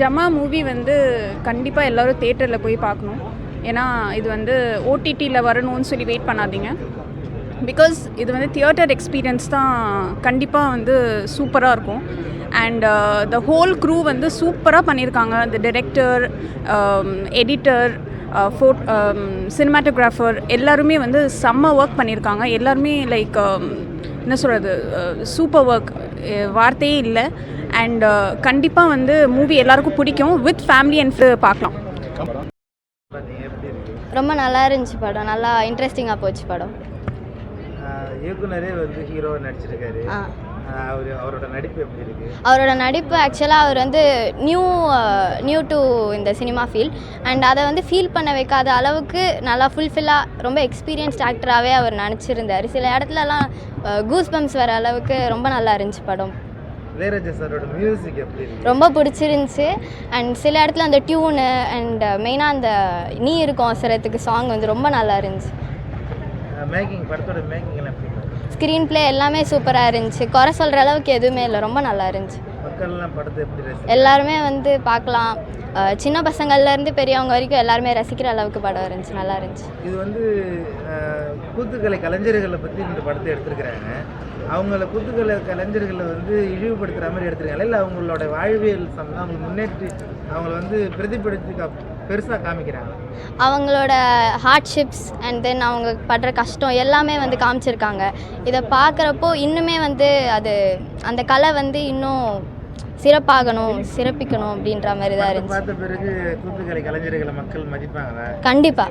ஜமா movie வந்து கண்டிப்பாக எல்லோரும் தேட்டரில் போய் பார்க்கணும். ஏன்னா இது வந்து ஓடிடியில் வரணும்னு சொல்லி வெயிட் பண்ணாதீங்க. பிகாஸ் இது வந்து தியேட்டர் எக்ஸ்பீரியன்ஸ் தான் கண்டிப்பாக வந்து சூப்பராக இருக்கும். அண்ட் த ஹோல் க்ரூ வந்து சூப்பராக பண்ணியிருக்காங்க. த டிரெக்டர் எடிட்டர் ஃபோட் சினிமாட்டோகிராஃபர் எல்லாருமே வந்து செம்ம ஒர்க் பண்ணியிருக்காங்க. எல்லாருமே லைக் um, என்ன சொல்கிறது சூப்பர் ஒர்க் வார்த்தையே இல்லை. அண்ட் கண்டிப்பாக வந்து மூவி எல்லாருக்கும் பிடிக்கும். வித் ஃபேமிலி அண்ட் பார்க்கலாம். ரொம்ப நல்லா இருந்துச்சு படம். நல்லா இன்ட்ரெஸ்டிங்காக போச்சு படம். இயக்குனரே வந்து ஹீரோவை நடிச்சிருக்காரு. அவரோட நடிப்பு எப்படி இருக்கு? அவரோட நடிப்பு ஆக்சுவலாக அவர் வந்து நியூ நியூ டு இந்த சினிமா ஃபீல்ட் அண்ட் அதை வந்து ஃபீல் பண்ண வைக்காத அளவுக்கு நல்லா ஃபுல்ஃபில்லாக ரொம்ப எக்ஸ்பீரியன்ஸ்ட் ஆக்டராகவே அவர் நினச்சிருந்தார் சில இடத்துலலாம் கூஸ் பம்ப்ஸ் வர அளவுக்கு ரொம்ப நல்லா இருந்துச்சு படம். ரொம்ப பிடிச்சிருந்துச்சு. அண்ட் சில இடத்துல அந்த டியூனு அண்ட் மெயினாக அந்த நீ இருக்கும் அவசரத்துக்கு சாங் வந்து ரொம்ப நல்லா இருந்துச்சு. மேக்கிங் படத்தோட மேக்கிங்? ஸ்க்ரீன் ப்ளே எல்லாமே சூப்பராக இருந்துச்சு. குறை சொல்கிற அளவுக்கு எதுவுமே இல்லை. ரொம்ப நல்லா இருந்துச்சு. எல்லாருமே வந்து பார்க்கலாம். சின்ன பசங்கள்லேருந்து பெரியவங்க வரைக்கும் எல்லாருமே ரசிக்கிற அளவுக்கு படம் இருந்துச்சு. நல்லா இருந்துச்சு. இது வந்து கூத்துக்கலை கலைஞர்களை பற்றி இந்த படத்தை எடுத்திருக்கிறாங்க. அவங்கள கூத்துக்கலை கலைஞர்களை வந்து இழிவுபடுத்துகிற மாதிரி எடுத்திருக்காங்க. இல்லை அவங்களோட வாழ்வியல் சம்பந்தம் அவங்க முன்னேற்றி அவங்கள வந்து பிரதிபலித்து பெருசாக காமிக்கிறாங்க. அவங்களோட ஹார்ட்ஷிப்ஸ் அண்ட் தென் அவங்க படுற கஷ்டம் எல்லாமே வந்து காமிச்சிருக்காங்க. இதை பார்க்குறப்போ இன்னுமே வந்து அது அந்த கலை வந்து இன்னும் சிறப்பாகணும் சிறப்பிக்கணும் அப்படின்ற மாதிரி தான் இருந்துச்சு. கண்டிப்பாக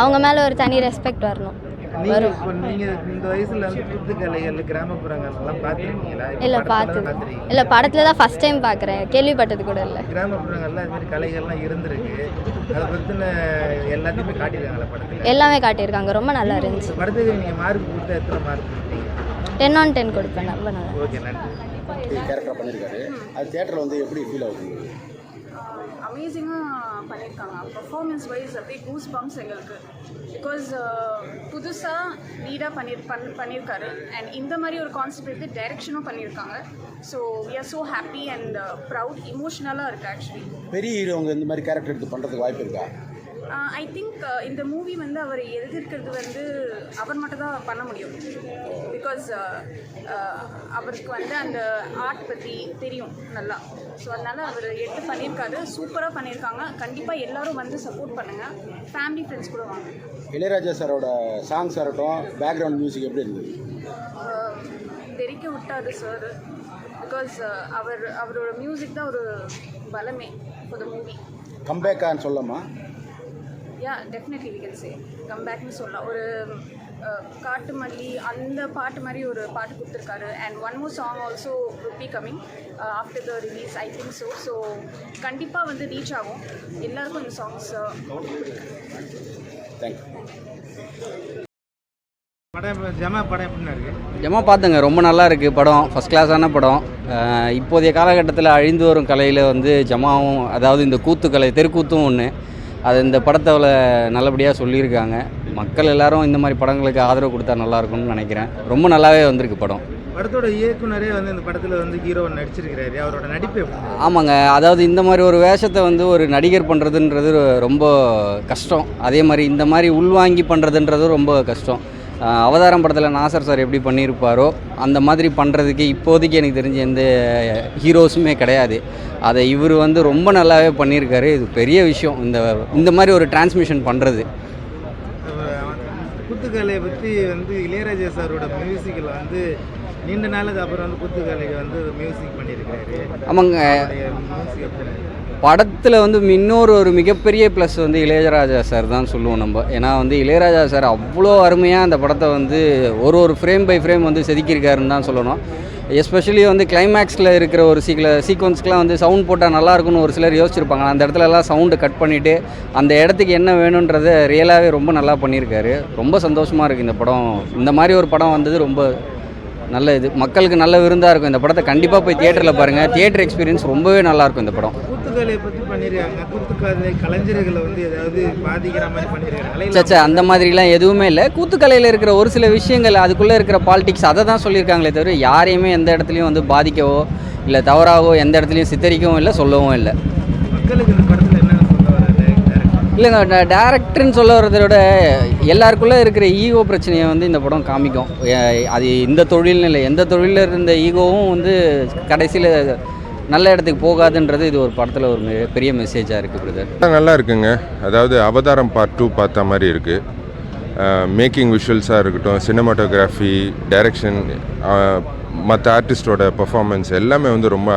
அவங்க மேலே ஒரு தனி ரெஸ்பெக்ட் வரணும். நீங்க இப்போ நீங்க இந்த வயசுல வந்து கூத்துக்கலைகள் கிராமப்புறங்கள் எல்லாம் பார்த்துருக்கீங்களா? இல்லை பார்த்து இல்லை படத்தில் தான் ஃபஸ்ட் டைம் பார்க்குறேன். கேள்விப்பட்டது கூட இல்லை. கிராமப்புறங்கள்ல அது மாதிரி கலைகள்லாம் இருந்திருக்கு. அதை பத்தின எல்லாத்தையுமே காட்டியிருக்காங்களா படத்துல? எல்லாமே காட்டியிருக்காங்க. ரொம்ப நல்லா இருந்துச்சு. படத்துக்கு நீங்க மார்க் கொடுத்தா எத்தனை மார்க் கொடுத்தீங்க? டென் ஆன் டென் கொடுப்பேன். ரொம்ப நல்லா ஓகே நன்றி. கேரக்டர் பண்ணியிருக்காரு அது தேட்டரில் வந்து எப்படி ஃபீல் ஆகுது? அமேசிங்காக பண்ணியிருக்காங்க. பர்ஃபார்மன்ஸ் வைஸ் அப்படியே கூஸ் பம்ப்ஸ் எங்களுக்கு பிகாஸ் uh, புதுசாக லீடாக பண்ணி பண் பண்ணியிருக்காரு அண்ட் இந்த மாதிரி ஒரு கான்செப்ட் எடுத்து டைரக்ஷனும் பண்ணியிருக்காங்க so we are so happy and proud இமோஷ்னலாக இருக்குது ஆக்சுவலி பெரிய ஹீரோங்க இந்த மாதிரி கேரக்டர் எடுத்து பண்ணுறதுக்கு வாய்ப்பு இருக்கா? ஐ திங்க் இந்த மூவி வந்து அவர் எழுதியிருக்கிறது வந்து அவர் மட்டும் தான் பண்ண முடியும். பிகாஸ் அவருக்கு வந்து அந்த ஆர்ட் பற்றி தெரியும் நல்லா. ஸோ அதனால் அவர் எடுத்து பண்ணியிருக்காரு. சூப்பராக பண்ணியிருக்காங்க. கண்டிப்பாக எல்லாரும் வந்து சப்போர்ட் பண்ணுங்கள் ஃபேமிலி ஃப்ரெண்ட்ஸ் கூட வாங்க. இளையராஜா சாரோட சாங்ஸ் ஆகட்டும் பேக்ரவுண்ட் மியூசிக் எப்படி இருந்தது தெரிக்க விட்டாரு சார் பிகாஸ் அவர் அவரோட மியூசிக் தான் ஒரு பலமே ஃபார் த மூவி கம்பேக்கான்னு சொல்லலாமா? Yeah definitely we can say கம்பேக்னு சொல்லலாம். ஒரு காட்டு மல்லி அந்த பாட்டு மாதிரி ஒரு பாட்டு கொடுத்துருக்காரு. And one more song also will be coming after the release I think so so கண்டிப்பாக வந்து ரீச் ஆகும். எல்லாருக்கும் இந்த சாங்ஸ் இப்ப ஜமா பார்த்துங்க ரொம்ப நல்லா இருக்குது படம். ஃபஸ்ட் கிளாஸான படம். இப்போதைய காலகட்டத்தில் அழிந்து வரும் கலையில் வந்து ஜமாவும் அதாவது இந்த கூத்துக்கலை தெருக்கூத்தும் ஒன்று அது இந்த படத்தில் நல்லபடியாக சொல்லியிருக்காங்க. மக்கள் எல்லாரும் இந்த மாதிரி படங்களுக்கு ஆதரவு கொடுத்தா நல்லா இருக்கும்னு நினைக்கிறேன். ரொம்ப நல்லாவே வந்திருக்கு படம். படத்தோட இயக்குனரே வந்து இந்த படத்துல வந்து ஹீரோ நடிச்சிருக்கிறாரு. அவரோட நடிப்பு? ஆமாங்க. அதாவது இந்த மாதிரி ஒரு வேஷத்தை வந்து ஒரு நடிகர் பண்ணுறதுன்றது ரொம்ப கஷ்டம். அதே மாதிரி இந்த மாதிரி உள்வாங்கி பண்ணுறதுன்றது ரொம்ப கஷ்டம். அவதாரம் படத்தில் நாசர் சார் எப்படி பண்ணியிருப்பாரோ அந்த மாதிரி பண்ணுறதுக்கு இப்போதைக்கு எனக்கு தெரிஞ்ச எந்த ஹீரோஸுமே கிடையாது. அதை இவர் வந்து ரொம்ப நல்லாவே பண்ணியிருக்காரு. இது பெரிய விஷயம். இந்த இந்த மாதிரி ஒரு டிரான்ஸ்மிஷன் பண்ணுறது அவன் குத்துக்கலையை பற்றி வந்து இளையராஜா சாரோட மியூசிக்கில் வந்து நீண்ட நாளுக்கு அப்புறம் வந்து குத்துக்கலைக்கு வந்து மியூசிக் பண்ணியிருக்காரு. ஆமாங்க. படத்தில் வந்து இன்னொரு ஒரு மிகப்பெரிய ப்ளஸ் வந்து இளையராஜா சார் தான் சொல்லுவோம் நம்ம. ஏன்னா வந்து இளையராஜா சார் அவ்வளோ அருமையாக அந்த படத்தை வந்து ஒரு ஒரு ஃப்ரேம் பை ஃப்ரேம் வந்து செதுக்கியிருக்காருன்னு தான் சொல்லணும். எஸ்பெஷலி வந்து கிளைமேக்ஸில் இருக்கிற ஒரு சீக்கிர சீக்வன்ஸ்க்கெலாம் வந்து சவுண்ட் போட்டால் நல்லா இருக்கும்னு ஒரு சிலர் யோசிச்சிருப்பாங்க அந்த இடத்துலலாம் சவுண்டு கட் பண்ணிவிட்டு அந்த இடத்துக்கு என்ன வேணுன்றதை ரியலாகவே ரொம்ப நல்லா பண்ணியிருக்காரு. ரொம்ப சந்தோஷமாக இருக்குது இந்த படம். இந்த மாதிரி ஒரு படம் வந்தது ரொம்ப நல்ல இது. மக்களுக்கு நல்ல விருந்தாக இருக்கும். இந்த படத்தை கண்டிப்பாக போய் தியேட்டரில் பாருங்கள் தியேட்டர் எக்ஸ்பீரியன்ஸ் ரொம்பவே நல்லாயிருக்கும் இந்த படம். குத்துக்கலையை பற்றி பண்ணியிருக்காங்க குத்துக்கலை கலைஞர்களை வந்து ஏதாவது பாதிக்கிற மாதிரி பண்ணியிருக்காங்க சச்சா அந்த மாதிரிலாம் எதுவுமே இல்லை. கூத்துக்கலையில் இருக்கிற ஒரு சில விஷயங்கள் அதுக்குள்ளே இருக்கிற பாலிடிக்ஸ் அதை தான் சொல்லியிருக்காங்களே தவிர யாரையுமே எந்த இடத்துலையும் வந்து பாதிக்கவோ இல்லை தவறாகவோ எந்த இடத்துலையும் சித்தரிக்கவும் இல்லை சொல்லவும் இல்லை. மக்களுக்கு இந்த வர டேரக்டர் இல்லைங்க டேரக்டர்னு சொல்ல வரதை விட எல்லாருக்குள்ளே இருக்கிற ஈகோ பிரச்சனையை வந்து இந்த படம் காமிக்கும். அது இந்த தொழில்னு இல்லை எந்த தொழிலில் இருந்த ஈகோவும் வந்து கடைசியில் நல்ல இடத்துக்கு போகாதுன்றது இது ஒரு படத்தில் ஒரு மிக பெரிய மெசேஜாக இருக்குது பிரதர் நல்லா இருக்குங்க. அதாவது அவதாரம் பார்ட் டூ பார்த்த மாதிரி இருக்குது மேக்கிங் விஷுவல்ஸாக இருக்கட்டும் சினிமாட்டோகிராஃபி டைரக்ஷன் மற்ற ஆர்டிஸ்டோட பர்ஃபார்மன்ஸ் எல்லாமே வந்து ரொம்ப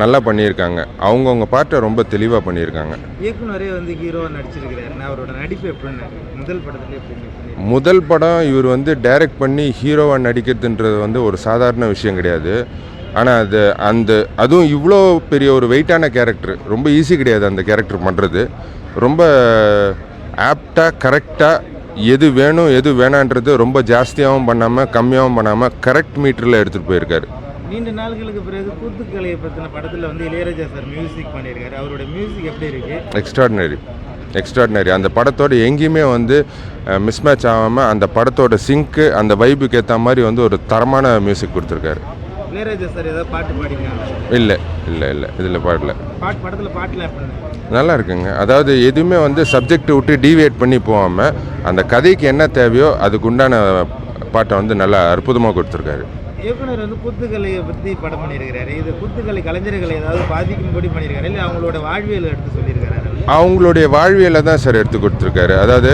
நல்லா பண்ணியிருக்காங்க. அவங்கவுங்க பாட்டை ரொம்ப தெளிவாக பண்ணியிருக்காங்க. இயக்குனரே வந்து ஹீரோவாக நடிச்சிருக்கிறாரு. அவரோட நடிப்பு எப்படின்னு முதல் படத்துல எப்படி? முதல் படம் இவர் வந்து டைரக்ட் பண்ணி ஹீரோவாக நடிக்கிறதுன்றது வந்து ஒரு சாதாரண விஷயம் கிடையாது. ஆனால் அது அந்த அதுவும் இவ்வளோ பெரிய ஒரு வெயிட்டான கேரக்டர் ரொம்ப ஈஸி கிடையாது அந்த கேரக்டர் பண்ணுறது ரொம்ப ஆப்டாக கரெக்டாக எது வேணும் எது வேணான்றது ரொம்ப ஜாஸ்தியாகவும் பண்ணாமல் கம்மியாகவும் பண்ணாமல் கரெக்ட் மீட்டரில் எடுத்துகிட்டு போயிருக்காரு. நீண்ட நாள்களுக்கு பிறகு கூத்துக்கலையை பற்றின படத்தில் வந்து இளையராஜா சார் மியூசிக் பண்ணியிருக்காரு. அவரோட மியூசிக் எப்படி இருக்கு? எக்ஸ்ட்ராடினரி எக்ஸ்ட்ராடினரி அந்த படத்தோட எங்கேயுமே வந்து மிஸ்மேட்ச் ஆகாமல் அந்த படத்தோட சிங்க்கு அந்த வைபுக்கு ஏற்ற மாதிரி வந்து ஒரு தரமான மியூசிக் கொடுத்துருக்காரு. இல்லை இல்லை இல்லை. இதில் பாடல. நல்லா இருக்குங்க. அதாவது எதுவுமே வந்து சப்ஜெக்ட் விட்டு டீவியேட் பண்ணி போகாமல் அந்த கதைக்கு என்ன தேவையோ அதுக்கு உண்டான பாட்டை வந்து நல்லா அற்புதமாக கொடுத்துருக்காரு. இயக்குனர் வந்து குத்துக்கலையை பற்றி படம் பண்ணியிருக்கிறாரு. இது குத்துக்கலை கலைஞர்களை ஏதாவது பாதிக்கும்படி பண்ணியிருக்காரு? இல்லை அவங்களோட வாழ்வியல் எடுத்து சொல்லியிருக்காரு? அவங்களுடைய வாழ்வியலை தான் சார் எடுத்து கொடுத்துருக்காரு. அதாவது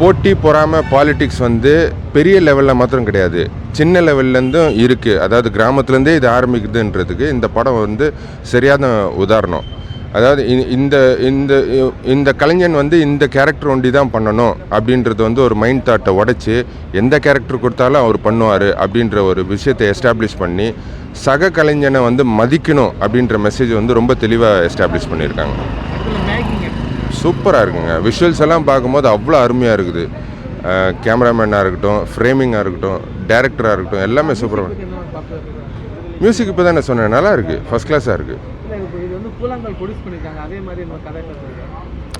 போட்டி பொறாமல் பாலிட்டிக்ஸ் வந்து பெரிய லெவலில் மாத்திரம் கிடையாது. சின்ன லெவல்லேருந்தும் இருக்குது அதாவது கிராமத்துலேருந்தே இது ஆரம்பிக்குதுன்றதுக்கு இந்த படம் வந்து சரியான உதாரணம். அதாவது இந்த இந்த இந்த கலைஞன் வந்து இந்த கேரக்டர் ஒண்டி தான் பண்ணணும் அப்படின்றது வந்து ஒரு மைண்ட் தாட்டை உடைச்சி எந்த கேரக்டர் கொடுத்தாலும் அவர் பண்ணுவார் அப்படின்ற ஒரு விஷயத்தை எஸ்டாப்ளிஷ் பண்ணி சக கலைஞனை வந்து மதிக்கணும் அப்படின்ற மெசேஜ் வந்து ரொம்ப தெளிவாக எஸ்டாப்ளிஷ் பண்ணியிருக்காங்க. சூப்பராக இருக்குங்க. விஷுவல்ஸ் எல்லாம் பார்க்கும்போது அவ்வளோ அருமையாக இருக்குது. கேமராமேனாக இருக்கட்டும் ஃப்ரேமிங்காக இருக்கட்டும் டேரக்டராக இருக்கட்டும் எல்லாமே சூப்பராக மியூசிக் இப்போ தான் சொன்னேன். நல்லா இருக்குது ஃபஸ்ட் கிளாஸாக இருக்குது இல்லை இப்போ இது வந்து கூழாங்கல் ப்ரொடியூஸ் பண்ணியிருக்காங்க அதே மாதிரி இன்னொரு கதை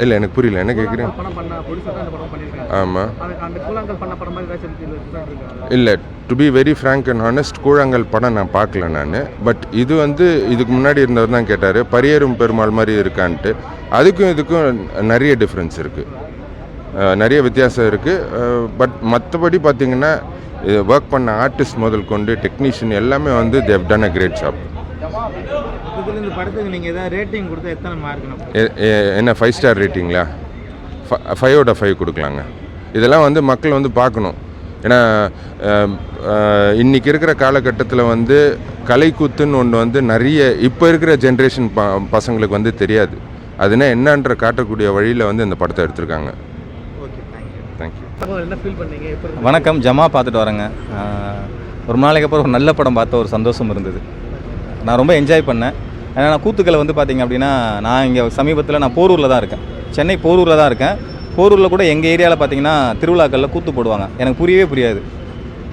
இல்லை எனக்கு புரியல. என்ன கேட்குறேன் படம் பண்ண ப்ரொடியூசர் தான் இந்த படம் பண்ணியிருக்காங்க ஆமாம் அந்த கூழாங்கல் பண்ண படம் மாதிரி ஏதாச்சும் இல்லை to be very frank and honest கூழாங்கல் படம் நான் பார்க்கல நான். பட் இது வந்து இதுக்கு முன்னாடி இருந்தவர் தான் கேட்டார் பரியேறும் பெருமாள் மாதிரி இருக்கான்ட்டு. அதுக்கும் இதுக்கும் நிறைய டிஃப்ரென்ஸ் இருக்குது நிறைய வித்தியாசம் இருக்குது பட் மற்றபடி பார்த்தீங்கன்னா ஒர்க் பண்ண ஆர்டிஸ்ட் முதல் கொண்டு டெக்னீஷியன் எல்லாமே வந்து they've done a great job இதில் இந்த படத்துக்கு நீங்கள் ஏதாவது ரேட்டிங் கொடுத்தா எத்தனை மார்க் என்ன ஃபைவ் ஸ்டார் ரேட்டிங்களா ஃபைவ் அவுட் ஆஃப் ஃபைவ் கொடுக்கலாங்க. இதெல்லாம் வந்து மக்கள் வந்து பார்க்கணும். ஏன்னா இன்னைக்கு இருக்கிற காலகட்டத்தில் வந்து கலைக்கூத்துன்னு ஒன்று வந்து நிறைய இப்போ இருக்கிற ஜென்ரேஷன் ப பசங்களுக்கு வந்து தெரியாது. அதுனா என்னன்ற காட்டக்கூடிய வழியில் வந்து இந்த படத்தை எடுத்திருக்காங்க. வணக்கம் ஜமா பார்த்துட்டு வரேங்க. ஒரு நாளைக்கு அப்புறம் ஒரு நல்ல படம் பார்த்த ஒரு சந்தோஷம் இருந்தது. நான் ரொம்ப என்ஜாய் பண்ணேன். ஏன்னா நான் கூத்துக்களை வந்து பார்த்தீங்க அப்படின்னா நான் இங்கே சமீபத்தில் நான் போரூரில் தான் இருக்கேன். சென்னை போரூரில் தான் இருக்கேன். போரூரில் கூட எங்கள் ஏரியாவில் பார்த்தீங்கன்னா திருவிழாக்களில் கூத்து போடுவாங்க. எனக்கு புரியவே புரியாது.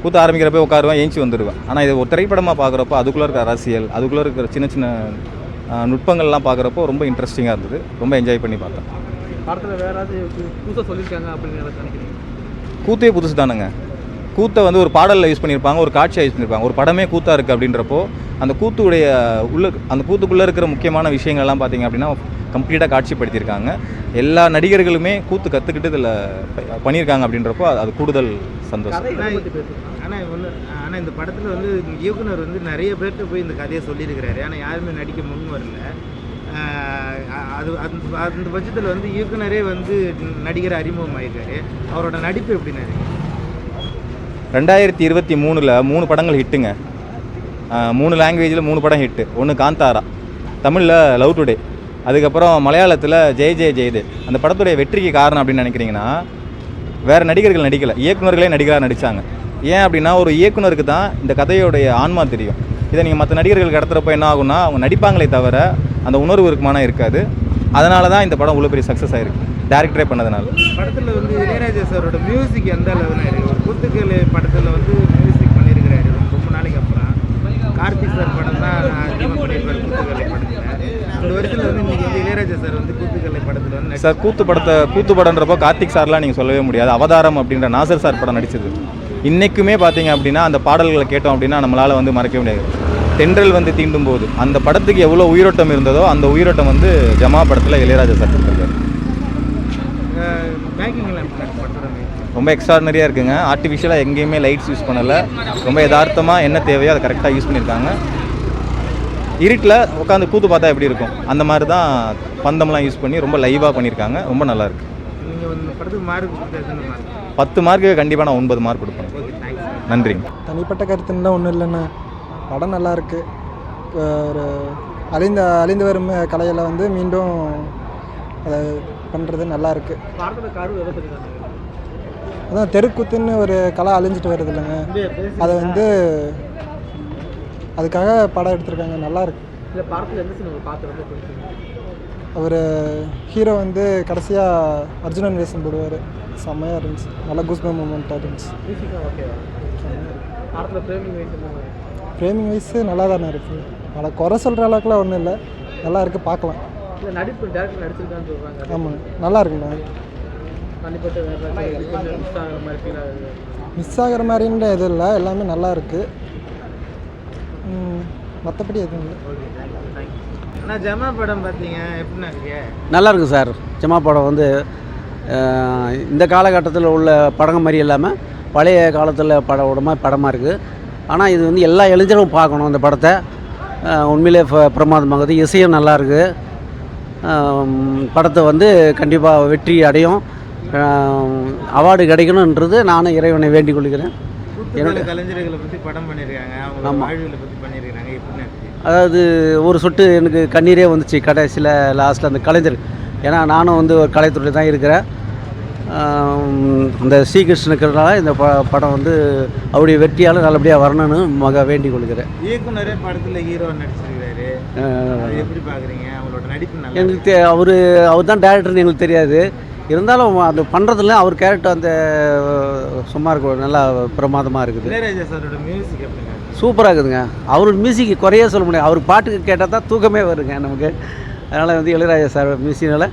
கூத்து ஆரம்பிக்கிறப்ப உட்காருவேன் ஏஞ்சி வந்துடுவேன் ஆனால் இது ஒரு திரைப்படமாக பார்க்குறப்போ அதுக்குள்ளே இருக்கிற அரசியல் அதுக்குள்ளே இருக்கிற சின்ன சின்ன நுட்பங்கள்லாம் பார்க்குறப்போ ரொம்ப இன்ட்ரெஸ்டிங்காக இருந்தது. ரொம்ப என்ஜாய் பண்ணி பார்த்தேன். படத்தில் வேற ஏதாச்சும் புதுசாக சொல்லியிருக்காங்க அப்படின்னு நினைக்கிறீங்க? கூத்தே புதுசு தானுங்க. கூத்தை வந்து ஒரு பாடலில் யூஸ் பண்ணியிருப்பாங்க ஒரு காட்சியாக யூஸ் பண்ணியிருப்பாங்க ஒரு படமே கூத்தாக இருக்குது அப்படின்றப்போ அந்த கூத்துடைய உள்ள அந்த கூத்துக்குள்ளே இருக்கிற முக்கியமான விஷயங்கள்லாம் பார்த்தீங்க அப்படின்னா கம்ப்ளீட்டாக காட்சிப்படுத்தியிருக்காங்க. எல்லா நடிகர்களுமே கூத்து கற்றுக்கிட்டு இதில் பண்ணியிருக்காங்க அப்படின்றப்போ அது- கூடுதல் சந்தோஷம். ஆனால் ஆனால் இந்த படத்தில் வந்து இயக்குனர் வந்து நிறைய பேர்கிட்ட போய் இந்த கதையை சொல்லியிருக்கிறாரு. ஆனால் யாருமே நடிக்க முன் வரல. அது அந்த அந்த பட்சத்தில் வந்து இயக்குனரே வந்து நடிகர் அறிமுகமாயிருக்காரு. அவரோட நடிப்பு எப்படி ரெண்டாயிரத்தி இருபத்தி மூணில் மூணு படங்கள் ஹிட்டுங்க மூணு லாங்குவேஜில் மூணு படம் ஹிட்டு ஒன்று காந்தாரா தமிழில் லவ் டுடே அதுக்கப்புறம் மலையாளத்தில் ஜெய் ஜெய் ஜெயதே அந்த படத்துடைய வெற்றிக்கு காரணம் அப்படின்னு நினைக்கிறீங்கன்னா வேறு நடிகர்கள் நடிக்கலை. இயக்குனர்களே நடிகராக நடித்தாங்க ஏன் அப்படின்னா ஒரு இயக்குனருக்கு தான் இந்த கதையோடைய ஆன்மா தெரியும். இதை நீங்கள் மற்ற நடிகர்களுக்கு கடத்துறப்ப என்ன ஆகும்னா அவங்க நடிப்பாங்களே தவிர அந்த உணர்வு இருக்குமானா இருக்காது. அதனால தான் இந்த படம் இவ்வளோ பெரிய சக்ஸஸ் ஆகிருக்கு டேரக்டரே பண்ணதுனால. படத்தில் வந்து இளையராஜா சாரோட மியூசிக் எந்த அளவுனா இருக்கு ஒரு குத்துக்கள் படத்தில் வந்து மியூசிக் பண்ணியிருக்கிறாரு ரொம்ப நாளைக்கு அப்புறம். கார்த்திக் சார் படம் தான் அதிகமாக பண்ணியிருப்பாரு குத்துக்கலை படத்தில். இந்த வருஷத்தில் வந்து இன்னைக்கு வந்து இளையராஜா சார் வந்து குத்துக்கலை படத்தில் வந்து சார் கூத்து படத்தை கூத்து படன்றப்போ கார்த்திக் சார்லாம் நீங்கள் சொல்லவே முடியாது. அவதாரம் அப்படின்ற நாசர் சார் படம் நடிச்சது. இன்றைக்குமே பார்த்தீங்க அப்படின்னா அந்த பாடல்களை கேட்டோம் அப்படின்னா நம்மளால் வந்து மறக்கவே முடியாது. தென்றல் வந்து தீண்டும் போது அந்த படத்துக்கு எவ்வளோ உயிரோட்டம் இருந்ததோ அந்த உயிரோட்டம் வந்து ஜமா படத்தில் இளையராஜா சார் கொடுத்துருக்காரு மேக்கிங்லாம் எப்படி இருக்கு படத்தோட making? ரொம்ப எக்ஸ்ட்ராடனரியாக இருக்குங்க. ஆர்டிஃபிஷியலாக எங்கேயுமே லைட்ஸ் யூஸ் பண்ணலை. ரொம்ப யதார்த்தமாக என்ன தேவையோ அதை கரெக்டாக யூஸ் பண்ணியிருக்காங்க. இருட்டில் உட்காந்து கூத்து பார்த்தா எப்படி இருக்கும்? அந்த மாதிரி தான் பந்தம்லாம் யூஸ் பண்ணி ரொம்ப லைவாக பண்ணியிருக்காங்க. ரொம்ப நல்லா இருக்கு. நீங்க இந்த படத்துக்கு மார்க் கொடுத்தது மார்க் பத்து மார்க்கு கண்டிப்பாக நான் ஒன்பது மார்க் கொடுப்பேன். ஓகே தேங்க்ஸ் நன்றிங்க தனிப்பட்ட கருத்துன்னா ஒன்றும் இல்லைண்ணா. படம் நல்லா இருக்கு. இப்போ ஒரு அழிந்த அழிந்து வரும் கலையில் வந்து மீண்டும் அதை பண்ணுறது நல்லா தான் அதான் தெருக்கூத்துன்னு ஒரு கலை அழிஞ்சிட்டு வருது இல்லைங்க. அதை வந்து அதுக்காக படம் எடுத்திருக்காங்க நல்லா இருக்கு. இல்லை படத்தில் எந்த சினிமா பார்த்து ரொம்ப பிடிச்சிருக்கு? அவர் ஹீரோ வந்து கடைசியாக அர்ஜுனன் வேஷம் போடுவார். செம்மையாக இருந்துச்சு. நல்லா குஸ்பம் மூமெண்ட்டாக இருந்துச்சு. ஃப்ரேமிங் வைஸ் நல்லா தானே இருக்குது அதை குறை சொல்கிற அளவுக்குலாம் ஒன்றும் இல்லை. நல்லா இருக்குது பார்க்கலாம். இல்லை நடிப்பு டேரக்டர் நடிச்சிருக்கான்னு சொல்கிறாங்க ஆமாங்க. நல்லா இருக்குண்ணா தனிப்பட்ட மிஸ் ஆகிற மாதிரி ஃபீல் ஆகுது? மிஸ் ஆகிற மாதிரின்ற எதுவும் இல்லை. எல்லாமே நல்லா இருக்குது மற்றபடி எதுவும் இல்லை. நான் ஜமா படம் பார்த்தீங்க எப்படின்னா இருக்கு? நல்லா இருக்கு சார். ஜமா படம் வந்து இந்த காலகட்டத்தில் உள்ள படங்க மாதிரி இல்லாமல் பழைய காலத்தில் பட மாதிரி படமாக இருக்குது ஆனால் இது வந்து எல்லா இளைஞரும் பார்க்கணும் இந்த படத்தை. உண்மையிலே ப- பிரமாதமாகுது. இசையும் நல்லா இருக்கு. அஹ், படத்தை வந்து கண்டிப்பாக வெற்றி அடையும். அவார்டு கிடைக்கணுன்றது நானும் இறைவனை வேண்டிக் கொள்கிறேன். கூத்துக்கலை கலைஞர்களை பற்றி படம் பண்ணியிருக்காங்க. வாழ்வியலை பற்றி இருக்கு அதாவது ஒரு சொட்டு எனக்கு கண்ணீரே வந்துச்சு கடைசியில் லாஸ்ட்டில் அந்த கலைஞர். ஏன்னா நானும் வந்து ஒரு கலைத்துறை தான் இருக்கிறேன். ஆம், இந்த ஸ்ரீகிருஷ்ணனுக்கிறதுனால இந்த ப படம் வந்து அவருடைய வெற்றியால் நல்லபடியாக வரணும்னு மக வேண்டிக் கொள்கிறேன். இயக்குனரே படத்தில் ஹீரோ நடிச்சிருக்காரு. எப்படி பார்க்குறீங்க நல்லா எங்களுக்கு அவர் அவர் தான் டேரக்டர்னு எங்களுக்கு தெரியாது. இருந்தாலும் அது பண்ணுறதுல அவர் கேரக்டர் அந்த சும்மா இருக்கும் நல்லா பிரமாதமாக இருக்குது. சூப்பராக இருக்குதுங்க. அவர் மியூசிக் குறையே சொல்ல முடியாது. அவர் பாட்டுக்கு கேட்டால் தான் தூக்கமே வருங்க நமக்கு. அதனால் வந்து இளையராஜா சார் மியூசிக்கில்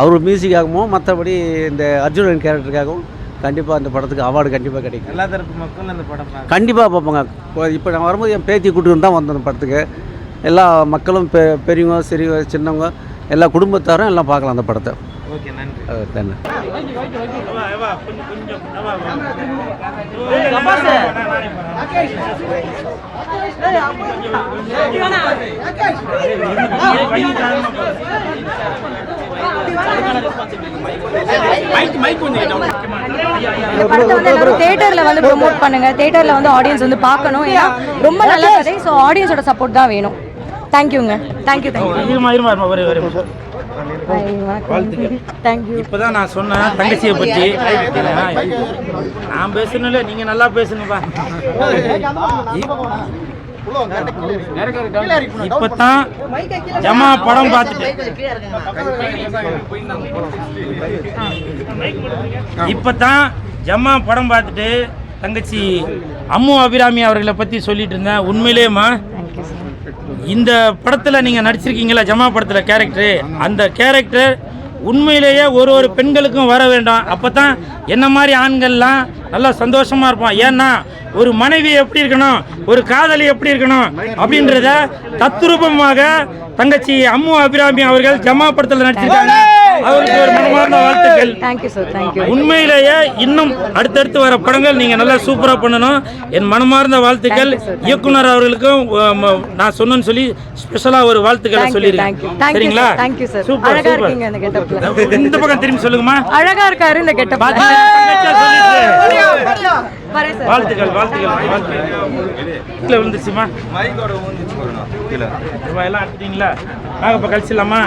அவர் மியூசிக்காகவும் மற்றபடி இந்த அர்ஜுனன் கேரக்டருக்காகவும் கண்டிப்பாக அந்த படத்துக்கு அவார்டு கண்டிப்பாக கிடைக்கும். எல்லா தரப்பு மக்களும் அந்த படம் கண்டிப்பாக பார்ப்போங்க. இப்போ நான் வரும்போது என் பேத்தி கூட்டிட்டு தான் வந்தேன் அந்த படத்துக்கு. எல்லா மக்களும் பெ பெரியவங்க சிறியவங்க சின்னவங்க எல்லா குடும்பத்தாரும் எல்லாம் பார்க்கலாம் அந்த படத்தை. ஓகே நன்றி. எல்லாரும் தேட்டரில் வந்து ப்ரோமோட் பண்ணுங்க. தேட்டரில் வந்து ஆடியன்ஸ் வந்து பார்க்கணும். ஏன்னா ரொம்ப நல்ல கதை. ஸோ ஆடியன்ஸோட சப்போர்ட் தான் வேணும். தேங்க்யூங்க தேங்க்யூ தேங்க்யூ தேங்க்யூ இப்போதான் நான் சொன்னேன் தங்கச்சியை பற்றி நான் பேசணும்ல நீங்க நல்லா பேசணும்பா. இப்பதான் ஜமா படம் பார்த்துட்டு இப்பதான் ஜம்மா படம் பார்த்துட்டு தங்கச்சி அம்மு அபிராமி அவர்களை பற்றி சொல்லிட்டு இருந்தேன். உண்மையிலேயேம்மா இந்த படத்தில் நீங்கள் நடிச்சிருக்கீங்களா? ஜமா படத்தில் கேரக்டரு அந்த கேரக்டர் உண்மையிலேயே ஒரு ஒரு பெண்களுக்கும் வர வேண்டும். அப்போ தான் என்ன மாதிரி ஆண்கள்லாம் நல்லா சந்தோஷமாக இருப்போம் ஏன்னா ஒரு மனைவி எப்படி இருக்கணும்? ஒரு காதலி எப்படி இருக்கணும்? அப்படின்றத தத்ரூபமாக தங்கச்சி அம்மு அபிராமி அவர்கள் ஜமா படத்தில் நடிச்சிருக்காங்க. அவருக்கு ஒரு மனமார்ந்த வாழ்த்துக்கள். தேங்க்யூ சார் தேங்க்யூ உண்மையிலேயே இன்னும் அடுத்தடுத்து வர படங்கள் நீங்க நல்லா சூப்பரா பண்ணணும். என் மனமார்ந்த வாழ்த்துக்கள். இயக்குனர் அவர்களுக்கும் நான் சொன்னேன்னு சொல்லி ஸ்பெஷலா ஒரு வாழ்த்துக்களை சொல்லியிருக்கேன். சரிங்களா? தேங்க்யூ சார் சூப்பர் அழகா சூப்பர் இருக்கீங்க இந்த பக்கம் திரும்பி சொல்லுங்கம்மா. அழகா இருக்காரு இந்த சார் வாழ்த்துக்கள் வாழ்த்துக்கள் வாழ்த்துக்கள். கீழே விழுந்துச்சுமா எல்லாம் எடுத்துட்டீங்களா நாங்கள் இப்போ கழிச்சிடலாமா?